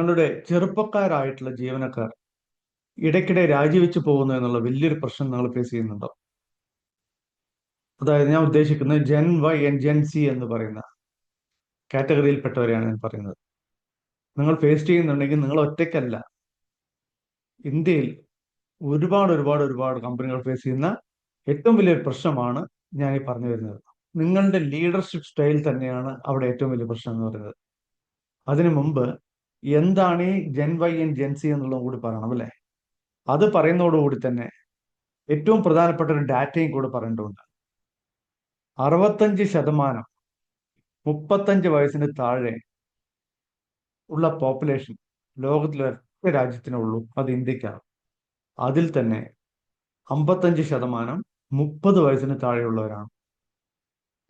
ഞങ്ങളുടെ ചെറുപ്പക്കാരായിട്ടുള്ള ജീവനക്കാർ ഇടയ്ക്കിടെ രാജിവെച്ച് പോകുന്നു എന്നുള്ള വലിയൊരു പ്രശ്നം നിങ്ങൾ ഫേസ് ചെയ്യുന്നുണ്ടോ? അതായത് ഞാൻ ഉദ്ദേശിക്കുന്നത് Gen Y and Gen Z എന്ന് പറയുന്ന കാറ്റഗറിയിൽപ്പെട്ടവരെയാണ് ഞാൻ പറയുന്നത്. നിങ്ങൾ ഫേസ് ചെയ്യുന്നുണ്ടെങ്കിൽ നിങ്ങൾ ഒറ്റയ്ക്കല്ല. ഇന്ത്യയിൽ ഒരുപാട് ഒരുപാട് ഒരുപാട് കമ്പനികൾ ഫേസ് ചെയ്യുന്ന ഏറ്റവും വലിയൊരു പ്രശ്നമാണ് ഞാൻ ഈ പറഞ്ഞു വരുന്നത്. നിങ്ങളുടെ ലീഡർഷിപ്പ് സ്റ്റൈൽ തന്നെയാണ് അവിടെ ഏറ്റവും വലിയ പ്രശ്നം എന്ന് പറയുന്നത്. അതിനു മുമ്പ് എന്താണ് ഈ Gen Y and Gen Z എന്നുള്ളതും കൂടി പറയണം അല്ലേ? അത് പറയുന്നതോടുകൂടി തന്നെ ഏറ്റവും പ്രധാനപ്പെട്ട ഒരു ഡാറ്റയും കൂടെ പറയേണ്ടതുണ്ട്. അറുപത്തഞ്ച് ശതമാനം മുപ്പത്തഞ്ച് വയസ്സിന് താഴെ ഉള്ള പോപ്പുലേഷൻ ലോകത്തിലെ ഒറ്റ രാജ്യത്തിനുള്ളൂ അത് ഇന്ത്യക്കാണ്. അതിൽ തന്നെ അമ്പത്തഞ്ച് ശതമാനം മുപ്പത് വയസ്സിന് താഴെയുള്ളവരാണ്.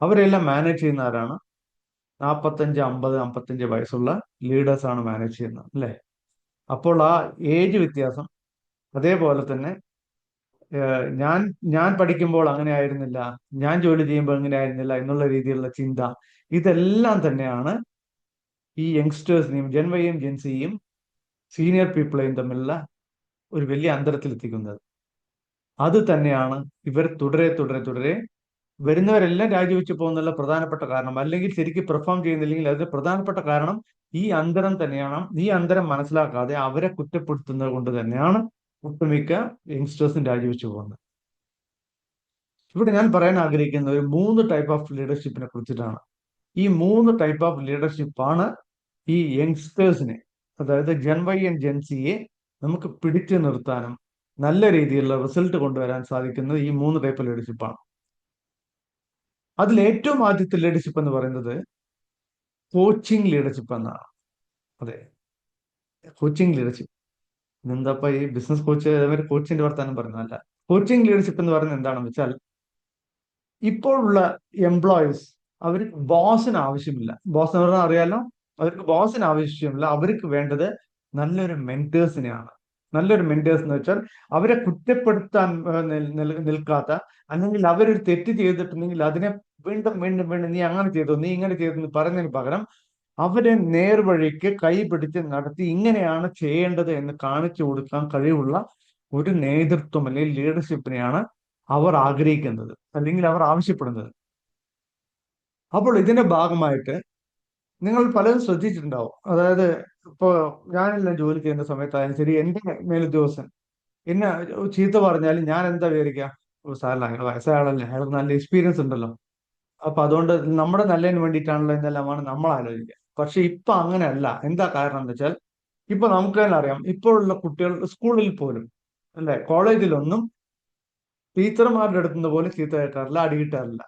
അവരെല്ലാം മാനേജ് ചെയ്യുന്ന ആരാണ്? നാൽപ്പത്തഞ്ച് അമ്പത് അമ്പത്തഞ്ച് വയസ്സുള്ള ലീഡേഴ്സ് ആണ് മാനേജ് ചെയ്യുന്നത് അല്ലേ? അപ്പോൾ ആ ഏജ് വ്യത്യാസം അതേപോലെ തന്നെ ഞാൻ ഞാൻ പഠിക്കുമ്പോൾ അങ്ങനെ ആയിരുന്നില്ല ഞാൻ ജോലി ചെയ്യുമ്പോൾ അങ്ങനെ ആയിരുന്നില്ല എന്നുള്ള രീതിയിലുള്ള ചിന്ത ഇതെല്ലാം തന്നെയാണ് ഈ യങ്സ്റ്റേഴ്സിനെയും ജെൻവൈയും ജെൻസിയും സീനിയർ പീപ്പിളെയും തമ്മിലുള്ള ഒരു വലിയ അന്തരത്തിലെത്തിക്കുന്നത്. അത് തന്നെയാണ് ഇവർ തുടരെ തുടരെ തുടരെ വരുന്നവരെല്ലാം രാജിവെച്ച് പോകുന്നുള്ള പ്രധാനപ്പെട്ട കാരണം അല്ലെങ്കിൽ ശരിക്കും പെർഫോം ചെയ്യുന്നില്ലെങ്കിൽ അതിന് പ്രധാനപ്പെട്ട കാരണം ഈ അന്തരം തന്നെയാണ്. ഈ അന്തരം മനസ്സിലാക്കാതെ അവരെ കുറ്റപ്പെടുത്തുന്നത് കൊണ്ട് തന്നെയാണ് ഒട്ടുമിക്ക യങ്സ്റ്റേഴ്സും രാജിവെച്ചു പോകുന്നത്. ഇവിടെ ഞാൻ പറയാൻ ആഗ്രഹിക്കുന്ന ഒരു മൂന്ന് ടൈപ്പ് ഓഫ് ലീഡർഷിപ്പിനെ കുറിച്ചിട്ടാണ്. ഈ മൂന്ന് ടൈപ്പ് ഓഫ് ലീഡർഷിപ്പാണ് ഈ യങ്സ്റ്റേഴ്സിനെ അതായത് ജെൻ വൈ ആൻഡ് ജെൻസിയെ നമുക്ക് പിടിച്ചു നിർത്താനും നല്ല രീതിയിലുള്ള റിസൾട്ട് കൊണ്ടുവരാൻ സാധിക്കുന്നത് ഈ മൂന്ന് ടൈപ്പ് ലീഡർഷിപ്പാണ് അതിൽ ഏറ്റവും ആദ്യത്തെ ലീഡർഷിപ്പ് എന്ന് പറയുന്നത് കോച്ചിങ് ലീഡർഷിപ്പ് എന്നാണ്. അതെ. കോച്ചിങ് ലീഡർഷിപ്പ് എന്താപ്പ ഈ ബിസിനസ് കോച്ച് അതേമാതിരി കോച്ചിന്റെ വർത്താനം പറയുന്നതല്ല. കോച്ചിങ് ലീഡർഷിപ്പ് എന്ന് പറയുന്നത് എന്താണെന്ന് വെച്ചാൽ ഇപ്പോഴുള്ള എംപ്ലോയീസ് അവർ ബോസിന് ആവശ്യമില്ല. ബോസ് എന്ന് പറഞ്ഞാൽ അറിയാലോ? അവർക്ക് ബോസിന് ആവശ്യമില്ല. അവർക്ക് വേണ്ടത് നല്ലൊരു മെന്റേഴ്സിനെയാണ് നല്ലൊരു മെന്റേഴ്സ് എന്ന് വെച്ചാൽ അവരെ കുറ്റപ്പെടുത്താൻ നിൽക്കാത്ത അല്ലെങ്കിൽ അവരൊരു തെറ്റ് ചെയ്തിട്ടുണ്ടെങ്കിൽ അതിനെ വീണ്ടും വീണ്ടും വീണ്ടും നീ അങ്ങനെ ചെയ്തു നീ ഇങ്ങനെ ചെയ്തു എന്ന് പറയുന്നതിന് പകരം അവരെ നേർവഴിക്ക് കൈ പിടിച്ച് നടത്തി ഇങ്ങനെയാണ് ചെയ്യേണ്ടത് എന്ന് കാണിച്ചു കൊടുക്കാൻ കഴിവുള്ള ഒരു നേതൃത്വം അല്ലെങ്കിൽ ലീഡർഷിപ്പിനെയാണ് അവർ ആഗ്രഹിക്കുന്നത് അല്ലെങ്കിൽ അവർ ആവശ്യപ്പെടുന്നത്. അപ്പോൾ ഇതിന്റെ ഭാഗമായിട്ട് നിങ്ങൾ പലരും ശ്രദ്ധിച്ചിട്ടുണ്ടാവും. അതായത് ഇപ്പോ ഞാനെല്ലാം ജോലി ചെയ്യുന്ന സമയത്തായാലും ശരി എന്റെ മേലുദ്യോഗസ്ഥൻ എന്നെ ചീത്ത പറഞ്ഞാലും ഞാൻ എന്താ വിചാരിക്കുക സാറല്ല അയാൾ വയസ്സായാളല്ലേ അയാൾക്ക് നല്ല എക്സ്പീരിയൻസ് ഉണ്ടല്ലോ. അപ്പൊ അതുകൊണ്ട് നമ്മുടെ നല്ലതിന് വേണ്ടിയിട്ടാണല്ലോ എന്നെല്ലാമാണ് നമ്മൾ ആലോചിക്കുക. പക്ഷെ ഇപ്പൊ അങ്ങനെയല്ല. എന്താ കാരണം എന്ന് വെച്ചാൽ ഇപ്പൊ നമുക്ക് തന്നെ അറിയാം. ഇപ്പോഴുള്ള കുട്ടികൾ സ്കൂളിൽ പോലും അല്ലെ കോളേജിലൊന്നും ടീച്ചർമാരുടെ അടുത്തുനിന്ന് പോലും ചീത്ത കേട്ടാറില്ല അടി കിട്ടാറില്ല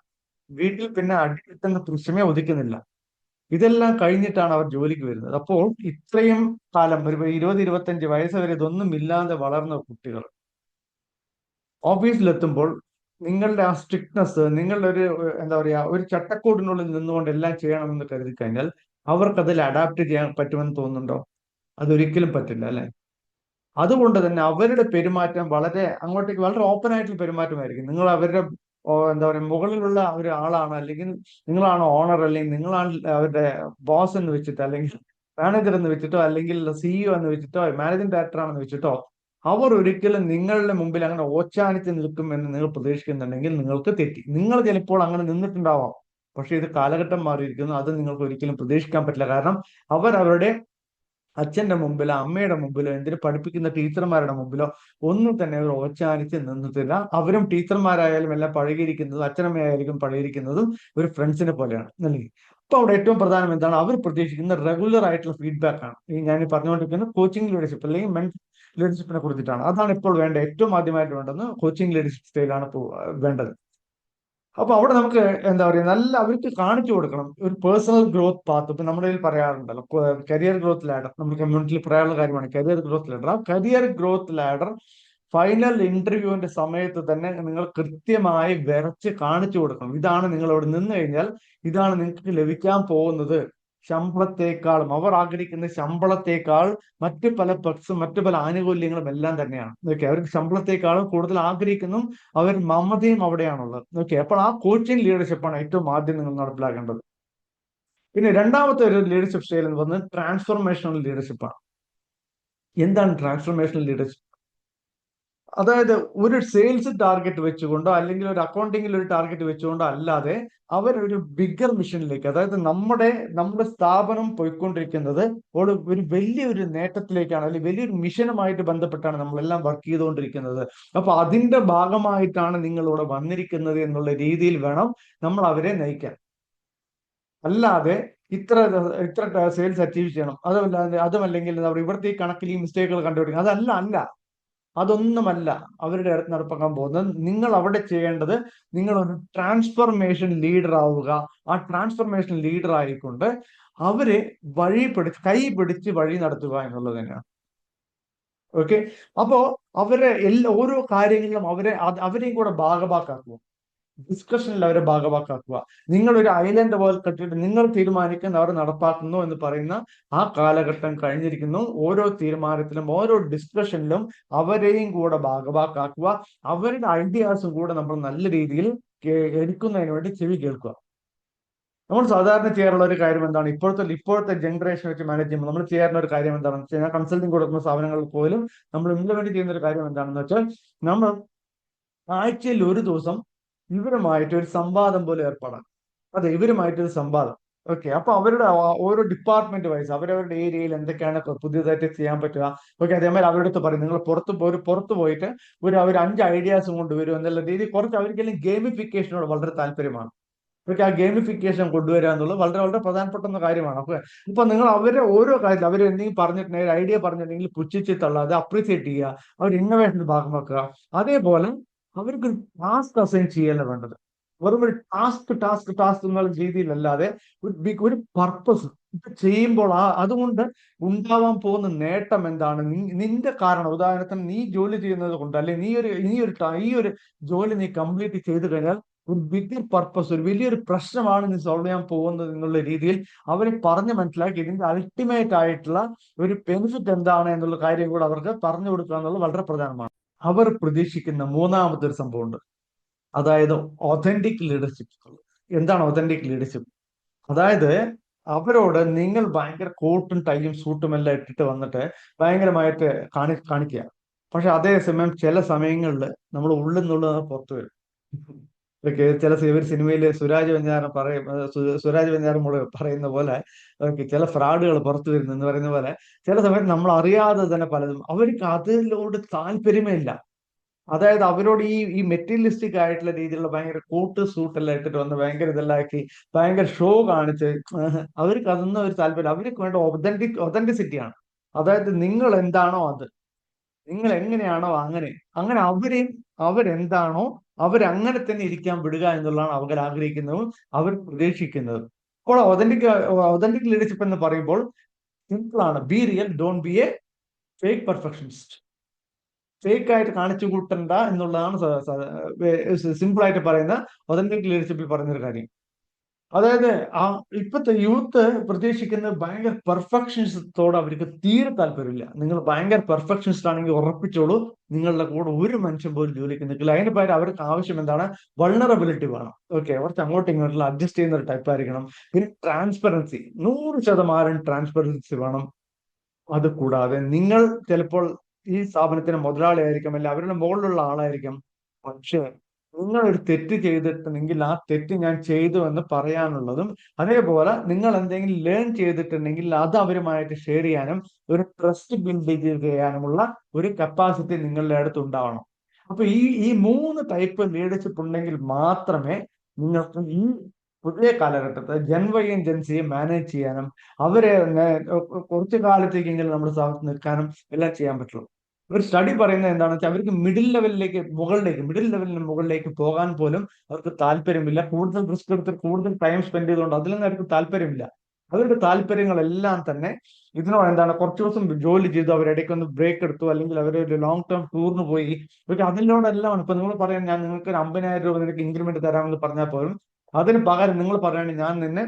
വീട്ടിൽ പിന്നെ അടി കിട്ടുന്ന ദൃശ്യമേ ഒതുക്കുന്നില്ല. ഇതെല്ലാം കഴിഞ്ഞിട്ടാണ് അവർ ജോലിക്ക് വരുന്നത്. അപ്പോൾ ഇത്രയും കാലം ഒരു ഇരുപത് ഇരുപത്തഞ്ച് വയസ്സ് വരെ ഇതൊന്നും ഇല്ലാതെ വളർന്ന കുട്ടികൾ ഓഫീസിലെത്തുമ്പോൾ നിങ്ങളുടെ ആ സ്ട്രിക്ട്നെസ് നിങ്ങളുടെ ഒരു എന്താ പറയുക ഒരു ചട്ടക്കൂടിനുള്ളിൽ നിന്നുകൊണ്ട് എല്ലാം ചെയ്യണമെന്ന് കരുതി കഴിഞ്ഞാൽ അവർക്ക് അതിൽ അഡാപ്റ്റ് ചെയ്യാൻ പറ്റുമെന്ന് തോന്നുന്നുണ്ടോ? അതൊരിക്കലും പറ്റില്ല അല്ലെ? അതുകൊണ്ട് തന്നെ അവരുടെ പെരുമാറ്റം വളരെ അങ്ങോട്ടേക്ക് വളരെ ഓപ്പൺ ആയിട്ടുള്ള പെരുമാറ്റമായിരിക്കും. നിങ്ങൾ അവരുടെ എന്താ പറയുക മുകളിലുള്ള ഒരാളാണ് അല്ലെങ്കിൽ നിങ്ങളാണ് ഓണർ അല്ലെങ്കിൽ നിങ്ങളാണ് അവരുടെ ബോസ് എന്ന് വെച്ചിട്ട് അല്ലെങ്കിൽ മാനേജർ എന്ന് വെച്ചിട്ടോ അല്ലെങ്കിൽ സിഇഒ എന്ന് വെച്ചിട്ടോ മാനേജിംഗ് ഡയറക്ടർ ആണെന്ന് വെച്ചിട്ടോ അവർ ഒരിക്കലും നിങ്ങളുടെ മുമ്പിൽ അങ്ങനെ ഓച്ചാനിച്ച് നിൽക്കും എന്ന് നിങ്ങൾ പ്രതീക്ഷിക്കുന്നുണ്ടെങ്കിൽ നിങ്ങൾക്ക് തെറ്റി. നിങ്ങൾ ചിലപ്പോൾ അങ്ങനെ നിന്നിട്ടുണ്ടാവാം. പക്ഷെ ഇത് കാലഘട്ടം മാറിയിരിക്കുന്നു. അത് നിങ്ങൾക്ക് ഒരിക്കലും പ്രതീക്ഷിക്കാൻ പറ്റില്ല. കാരണം അവർ അവരുടെ അച്ഛന്റെ മുമ്പിലോ അമ്മയുടെ മുമ്പിലോ എന്തിനു പഠിപ്പിക്കുന്ന ടീച്ചർമാരുടെ മുമ്പിലോ ഒന്നും തന്നെ അവർ ഓച്ചാനിച്ച് നിന്നിട്ടില്ല. അവരും ടീച്ചർമാരായാലും എല്ലാം പഴകിയിരിക്കുന്നതും അച്ഛനമ്മയായിരിക്കും പഴകിയിരിക്കുന്നതും ഒരു ഫ്രണ്ട്സിനെ പോലെയാണ് അല്ലെങ്കിൽ അപ്പൊ അവിടെ ഏറ്റവും പ്രധാനം എന്താണ്? അവർ പ്രതീക്ഷിക്കുന്ന റെഗുലർ ആയിട്ടുള്ള ഫീഡ്ബാക്ക് ആണ്. ഈ ഞാൻ പറഞ്ഞുകൊണ്ടിരിക്കുന്ന കോച്ചിങ് ലീഡർഷിപ്പ് അല്ലെങ്കിൽ മെൻ ലീഡർഷിപ്പിനെ കുറിച്ചിട്ടാണ്. അതാണ് ഇപ്പോൾ വേണ്ട ഏറ്റവും ആദ്യമായിട്ട് വേണ്ടത് കോച്ചിങ് ലീഡർഷിപ്പ് സ്റ്റൈലാണ് വേണ്ടത്. അപ്പൊ അവിടെ നമുക്ക് എന്താ പറയുക നല്ല അവർക്ക് കാണിച്ചു കൊടുക്കണം. ഒരു പേഴ്സണൽ ഗ്രോത്ത് പാത്ത് ഇപ്പൊ നമ്മുടെ കയ്യിൽ പറയാറുണ്ടല്ലോ കരിയർ ഗ്രോത്ത് ലാഡർ നമ്മുടെ കമ്മ്യൂണിറ്റിയിൽ പറയാനുള്ള കാര്യമാണ് കരിയർ ഗ്രോത്ത് ലാഡർ ആ കരിയർ ഗ്രോത്ത് ലാഡർ ഫൈനൽ ഇന്റർവ്യൂവിന്റെ സമയത്ത് തന്നെ നിങ്ങൾ കൃത്യമായി വരച്ച് കാണിച്ചു കൊടുക്കണം. ഇതാണ് നിങ്ങൾ അവിടെ നിന്ന് കഴിഞ്ഞാൽ ഇതാണ് നിങ്ങൾക്ക് ലഭിക്കാൻ പോകുന്നത്. ശമ്പളത്തെക്കാളും അവർ ആഗ്രഹിക്കുന്ന ശമ്പളത്തേക്കാൾ മറ്റു പല പക്സും മറ്റു പല ആനുകൂല്യങ്ങളും എല്ലാം തന്നെയാണ്. ഓക്കെ അവർക്ക് ശമ്പളത്തെക്കാളും കൂടുതൽ ആഗ്രഹിക്കുന്നു അവർ മമതയും അവിടെയാണുള്ളത്. ഓക്കെ അപ്പോൾ ആ കോച്ചിങ് ലീഡർഷിപ്പാണ് ഏറ്റവും ആദ്യം നിങ്ങൾ നടപ്പിലാക്കേണ്ടത്. പിന്നെ രണ്ടാമത്തെ ഒരു ലീഡർഷിപ്പ് സ്റ്റൈൽ എന്ന് പറഞ്ഞാൽ ട്രാൻസ്ഫോർമേഷണൽ ലീഡർഷിപ്പാണ് എന്താണ് ട്രാൻസ്ഫോർമേഷണൽ ലീഡർഷിപ്പ് അതായത് ഒരു സെയിൽസ് ടാർഗറ്റ് വെച്ചുകൊണ്ടോ അല്ലെങ്കിൽ ഒരു അക്കൗണ്ടിങ്ങിൽ ഒരു ടാർഗറ്റ് വെച്ചുകൊണ്ടോ അല്ലാതെ അവർ ഒരു ബിഗർ മിഷനിലേക്ക് അതായത് നമ്മുടെ നമ്മുടെ സ്ഥാപനം പോയിക്കൊണ്ടിരിക്കുന്നത് ഒരു വലിയൊരു നേട്ടത്തിലേക്കാണ് അല്ലെങ്കിൽ വലിയൊരു മിഷനുമായിട്ട് ബന്ധപ്പെട്ടാണ് നമ്മളെല്ലാം വർക്ക് ചെയ്തുകൊണ്ടിരിക്കുന്നത്. അപ്പൊ അതിന്റെ ഭാഗമായിട്ടാണ് നിങ്ങളിവിടെ വന്നിരിക്കുന്നത് എന്നുള്ള രീതിയിൽ വേണം നമ്മൾ അവരെ നയിക്കാൻ. അല്ലാതെ ഇത്ര ഇത്ര സെയിൽസ് അച്ചീവ് ചെയ്യണം. അതല്ല അതുമല്ലെങ്കിൽ ഇവിടുത്തെ ഈ കണക്കിൽ ഈ മിസ്റ്റേക്കുകൾ കണ്ടുപിടിക്കണം. അതല്ല അല്ല. അതൊന്നുമല്ല അവരുടെ അടുത്ത് നടപ്പാക്കാൻ പോകുന്നത്. നിങ്ങൾ അവിടെ ചെയ്യേണ്ടത് നിങ്ങൾ ഒരു ട്രാൻസ്ഫർമേഷൻ ലീഡർ ആവുക. ആ ട്രാൻസ്ഫർമേഷൻ ലീഡർ ആയിക്കൊണ്ട് അവരെ വഴി പിടിച്ച് കൈ പിടിച്ച് വഴി നടത്തുക എന്നുള്ളത് തന്നെയാണ്. ഓക്കെ അപ്പോ അവരെ എല്ലാ ഓരോ കാര്യങ്ങളിലും അവരെ അവരെയും കൂടെ ഭാഗഭാക്കാക്കുക ഡിസ്കഷനിൽ അവരെ ഭാഗവാക്കാക്കുക. നിങ്ങൾ ഒരു ഐലൻഡ് പോലെ കെട്ടിട്ട് നിങ്ങൾ തീരുമാനിക്കുന്ന അവർ നടപ്പാക്കുന്നു എന്ന് പറയുന്ന ആ കാലഘട്ടം കഴിഞ്ഞിരിക്കുന്നു. ഓരോ തീരുമാനത്തിലും ഓരോ ഡിസ്കഷനിലും അവരെയും കൂടെ ഭാഗവാക്കാക്കുക. അവരുടെ ഐഡിയാസും കൂടെ നമ്മൾ നല്ല രീതിയിൽ എടുക്കുന്നതിന് വേണ്ടി ചെവി കേൾക്കുക. നമ്മൾ സാധാരണ ചെയ്യാറുള്ള ഒരു കാര്യം എന്താണ്? ഇപ്പോഴത്തെ ഇപ്പോഴത്തെ ജനറേഷൻ വെച്ച് മാനേജ് ചെയ്യുമ്പോൾ നമ്മൾ ചെയ്യാറുള്ള ഒരു കാര്യം എന്താണെന്ന് വെച്ചാൽ കൺസൾട്ടിങ് കൊടുക്കുന്ന സ്ഥാപനങ്ങൾ പോലും നമ്മൾ ഇംപ്ലിമെന്റ് ചെയ്യുന്ന ഒരു കാര്യം എന്താണെന്ന് വെച്ചാൽ നമ്മൾ ആഴ്ചയിൽ ഒരു ദിവസം ഇവരുമായിട്ട് ഒരു സംവാദം പോലെ ഏർപ്പെടാം. അതെ ഇവരുമായിട്ട് ഒരു സംവാദം. ഓക്കെ അപ്പൊ അവരുടെ ഓരോ ഡിപ്പാർട്ട്മെന്റ് വൈസ് അവരവരുടെ ഏരിയയിൽ എന്തൊക്കെയാണ് പുതിയതായിട്ട് ചെയ്യാൻ പറ്റുക? ഓക്കെ അതേമാതിരി അവരുടെ അടുത്ത് പറയും. നിങ്ങൾ പുറത്ത് പോയി പുറത്ത് പോയിട്ട് ഒരു അവർ അഞ്ച് ഐഡിയാസും കൊണ്ടുവരും എന്നുള്ള രീതി കുറച്ച് അവർക്കെല്ലാം ഗെയിമിഫിക്കേഷനോട് വളരെ താല്പര്യമാണ്. ഓക്കെ ആ ഗെയിമിഫിക്കേഷൻ കൊണ്ടുവരിക എന്നുള്ളത് വളരെ വളരെ പ്രധാനപ്പെട്ട കാര്യമാണ്. അപ്പൊ ഇപ്പൊ നിങ്ങൾ അവരെ ഓരോ കാര്യത്തിൽ അവർ എന്തെങ്കിലും പറഞ്ഞിട്ടുണ്ടെങ്കിൽ ഐഡിയ പറഞ്ഞിട്ടുണ്ടെങ്കിൽ പുച്ഛിച്ച് തള്ളാതെ അപ്രീസിയേറ്റ് ചെയ്യുക അവർ ഇന്നോവേഷന്റെ ഭാഗമാക്കുക. അതേപോലെ അവർക്ക് ടാസ്ക് അസൈൻ ചെയ്യല്ല വേണ്ടത്. വെറും ഒരു ടാസ്ക് ടാസ്ക് ടാസ്ക് എന്നുള്ള രീതിയിലല്ലാതെ ഒരു പർപ്പസ് ഇത് ചെയ്യുമ്പോൾ ആ അതുകൊണ്ട് ഉണ്ടാവാൻ പോകുന്ന നേട്ടം എന്താണ്? നിന്റെ കാരണം. ഉദാഹരണത്തിന് നീ ജോലി ചെയ്യുന്നത് കൊണ്ട് അല്ലെ നീ ഒരു ഈ ഒരു ഈ ഒരു ജോലി നീ കംപ്ലീറ്റ് ചെയ്ത് കഴിഞ്ഞാൽ ഒരു ബിഗ് പർപ്പസ് ഒരു വലിയൊരു പ്രശ്നമാണ് നീ സോൾവ് ചെയ്യാൻ പോകുന്നത് എന്നുള്ള രീതിയിൽ അവരെ പറഞ്ഞ് മനസ്സിലാക്കി ഇതിന്റെ അൾട്ടിമേറ്റ് ആയിട്ടുള്ള ഒരു ബെനിഫിറ്റ് എന്താണ് എന്നുള്ള കാര്യം കൂടെ അവർക്ക് പറഞ്ഞു കൊടുക്കുക എന്നുള്ളത് വളരെ പ്രധാനമാണ്. അവർ പ്രതീക്ഷിക്കുന്ന മൂന്നാമത്തെ ഒരു സംഭവമുണ്ട്. അതായത് ഒതന്റിക് ലീഡർഷിപ്പ് എന്താണ് ഒതന്റിക് ലീഡർഷിപ്പ് അതായത് അവരോട് നിങ്ങൾ ഭയങ്കര കോട്ടും ടൈയും സൂട്ടും എല്ലാം ഇട്ടിട്ട് വന്നിട്ട് ഭയങ്കരമായിട്ട് കാണി കാണിക്കുക. പക്ഷെ അതേസമയം ചില സമയങ്ങളിൽ നമ്മൾ ഉള്ളിൽ നിന്നുള്ളത് പുറത്തു വരും. ചില ഇവർ സിനിമയിൽ സുരാജ് വെഞ്ഞാറം പറയും സുരാജ് വെഞ്ഞാറം പറയുന്ന പോലെ ചില ഫ്രാഡുകൾ പുറത്തു വരുന്നു എന്ന് പറയുന്ന പോലെ ചില സമയത്ത് നമ്മൾ അറിയാതെ തന്നെ പലതും അവർക്ക് അതിലോട് താല്പര്യമേ ഇല്ല അതായത് അവരോട് ഈ ഈ മെറ്റീരിയലിസ്റ്റിക് ആയിട്ടുള്ള രീതിയിലുള്ള ഭയങ്കര കൂട്ട് സൂട്ടെല്ലാം ഇട്ടിട്ട് വന്ന് ഭയങ്കര ഇതെല്ലാം ഭയങ്കര ഷോ കാണിച്ച് അവർക്ക് അതൊന്നും ഒരു താല്പര്യം അവർക്ക് വേണ്ട ഒതന്റിക് ഒതന്റിസിറ്റിയാണ് അതായത് നിങ്ങൾ എന്താണോ അത്. നിങ്ങൾ എങ്ങനെയാണോ അങ്ങനെ അങ്ങനെ അവരെയും അവരെന്താണോ അവരങ്ങനെ തന്നെ ഇരിക്കാൻ വിടുക എന്നുള്ളതാണ് അവർ ആഗ്രഹിക്കുന്നതും അവർ പ്രതീക്ഷിക്കുന്നതും. അപ്പോൾ ഒതന്റിക് ഒതന്റിക് ലീഡർഷിപ്പ് എന്ന് പറയുമ്പോൾ സിമ്പിൾ ആണ്. Be real don't be a fake perfectionist fake ആയിട്ട് കാണിച്ചു കൂട്ടണ്ട എന്നുള്ളതാണ് സിമ്പിൾ ആയിട്ട് പറയുന്ന ഒതന്റിക് ലീഡർഷിപ്പിൽ പറയുന്ന ഒരു കാര്യം. അതായത് ആ ഇപ്പോഴത്തെ യൂത്ത് പ്രതീക്ഷിക്കുന്ന ഭയങ്കര പെർഫെക്ഷനിസത്തോട് അവർക്ക് തീരെ താല്പര്യമില്ല. നിങ്ങൾ ഭയങ്കര പെർഫെക്ഷനിസ്റ്റ് ആണെങ്കിൽ ഉറപ്പിച്ചോളൂ നിങ്ങളുടെ കൂടെ ഒരു മനുഷ്യൻ പോലും ജോലിക്ക് നിൽക്കില്ല. അതിന് പകരം അവർക്ക് ആവശ്യം എന്താണ്? വൾണറബിലിറ്റി വേണം. ഓക്കെ കുറച്ച് അങ്ങോട്ടും ഇങ്ങോട്ടും അഡ്ജസ്റ്റ് ചെയ്യുന്ന ഒരു ടൈപ്പ് ആയിരിക്കണം. പിന്നെ ട്രാൻസ്പെറൻസി നൂറ് ശതമാനം ട്രാൻസ്പെറൻസി വേണം. അത് കൂടാതെ നിങ്ങൾ ചിലപ്പോൾ ഈ സ്ഥാപനത്തിന് മുതലാളി ആയിരിക്കും അല്ലെ അവരുടെ മുകളിലുള്ള ആളായിരിക്കും. പക്ഷേ നിങ്ങൾ ഒരു തെറ്റ് ചെയ്തിട്ടുണ്ടെങ്കിൽ ആ തെറ്റ് ഞാൻ ചെയ്തു എന്ന് പറയാനുള്ളതും അതേപോലെ നിങ്ങൾ എന്തെങ്കിലും ലേൺ ചെയ്തിട്ടുണ്ടെങ്കിൽ അത് അവരുമായിട്ട് ഷെയർ ചെയ്യാനും ഒരു ട്രസ്റ്റ് ബിൽഡ് ചെയ്യാനുമുള്ള ഒരു കപ്പാസിറ്റി നിങ്ങളുടെ അടുത്ത് ഉണ്ടാവണം. അപ്പൊ ഈ ഈ മൂന്ന് ടൈപ്പ് ലീഡർഷിപ്പ് ഉണ്ടെങ്കിൽ മാത്രമേ നിങ്ങൾക്ക് ഈ പുതിയ കാലഘട്ടത്തെ ജൻവയും ജൻസിയെ മാനേജ് ചെയ്യാനും അവരെ കുറച്ചു കാലത്തേക്കെങ്കിലും നമ്മുടെ സ്ഥാപനത്തിൽ നിൽക്കാനും എല്ലാം ചെയ്യാൻ പറ്റുള്ളൂ. ഒരു സ്റ്റഡി പറയുന്നത് എന്താണെന്ന് വെച്ചാൽ അവർക്ക് മിഡിൽ ലെവലിലേക്ക് മുകളിലേക്ക് മിഡിൽ ലെവലിന് മുകളിലേക്ക് പോകാൻ പോലും അവർക്ക് താല്പര്യമില്ല. കൂടുതൽ റിസ്ക് എടുത്ത് കൂടുതൽ ടൈം സ്പെൻഡ് ചെയ്തുകൊണ്ട് അതിലൊന്നും അവർക്ക് താല്പര്യമില്ല. അവരുടെ താല്പര്യങ്ങളെല്ലാം തന്നെ ഇതിനോട് എന്താണ് കുറച്ച് ദിവസം ജോലി ചെയ്തു അവരിടയ്ക്ക് ഒന്ന് ബ്രേക്ക് എടുത്തു അല്ലെങ്കിൽ അവർ ഒരു ലോങ് ടേം ടൂറിന് പോയി. ഇവർക്ക് അതിനോടെല്ലാം ഇപ്പൊ നിങ്ങൾ പറയാൻ ഞാൻ നിങ്ങൾക്ക് ഒരു അമ്പതിനായിരം രൂപ നിനക്ക് ഇൻക്രിമെന്റ് തരാമെന്ന് പറഞ്ഞാൽ പോലും അതിന് പകരം നിങ്ങൾ പറയുകയാണെങ്കിൽ ഞാൻ നിന്നെ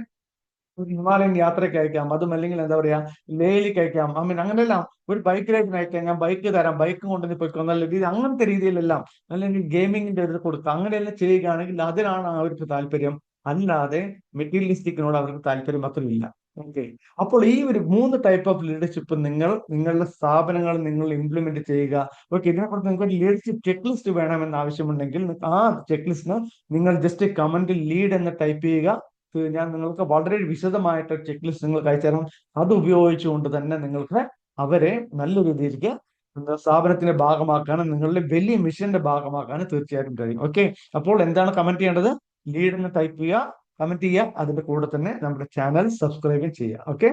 ഒരു ഹിമാലയൻ യാത്രയ്ക്ക് അയക്കാം. അതും അല്ലെങ്കിൽ എന്താ പറയാ ലേയിലേക്ക് അയക്കാം. ഐ മീൻ അങ്ങനെയെല്ലാം ഒരു ബൈക്കിലേക്ക് അയക്കാം. ഞാൻ ബൈക്ക് തരാം. ബൈക്ക് കൊണ്ടുവന്ന് പോയിക്കോ നല്ല രീതി അങ്ങനത്തെ രീതിയിലെല്ലാം അല്ലെങ്കിൽ ഗെയിമിങ്ങിന്റെ ഒരു കൊടുക്കുക അങ്ങനെയെല്ലാം ചെയ്യുകയാണെങ്കിൽ അതിനാണ് അവർക്ക് താല്പര്യം. അല്ലാതെ മെറ്റീരിയലിസ്റ്റിക്കിനോട് അവർക്ക് താല്പര്യം മാത്രമില്ല ഓക്കെ അപ്പോൾ ഈ ഒരു മൂന്ന് ടൈപ്പ് ഓഫ് ലീഡർഷിപ്പ് നിങ്ങൾ നിങ്ങളുടെ സ്ഥാപനങ്ങൾ നിങ്ങൾ ഇംപ്ലിമെന്റ് ചെയ്യുക. ഓക്കെ ഇതിനെക്കുറിച്ച് നിങ്ങൾക്ക് ഒരു ലീഡർഷിപ്പ് ചെക്ക് ലിസ്റ്റ് വേണമെന്ന് ആവശ്യമുണ്ടെങ്കിൽ ആ ചെക്ക് ലിസ്റ്റിന് നിങ്ങൾ ജസ്റ്റ് കമന്റിൽ ലീഡ് എന്ന് ടൈപ്പ് ചെയ്യുക. ഞാൻ നിങ്ങൾക്ക് വളരെ വിശദമായിട്ട് ചെക്ക് ലിസ്റ്റ് നിങ്ങൾക്ക് അയച്ചു തരണം. അത് ഉപയോഗിച്ചുകൊണ്ട് തന്നെ നിങ്ങൾക്ക് അവരെ നല്ല രീതിയിലേക്ക് സ്ഥാപനത്തിന്റെ ഭാഗമാക്കാനും നിങ്ങളുടെ വലിയ മിഷന്റെ ഭാഗമാക്കാനും തീർച്ചയായിട്ടും കഴിയും. ഓക്കെ അപ്പോൾ എന്താണ് കമന്റ് ചെയ്യേണ്ടത്? ലീഡ് എന്ന് ടൈപ്പ് ചെയ്യുക കമന്റ് ചെയ്യുക. അതിന്റെ കൂടെ തന്നെ നമ്മുടെ ചാനൽ സബ്സ്ക്രൈബും ചെയ്യുക. ഓക്കെ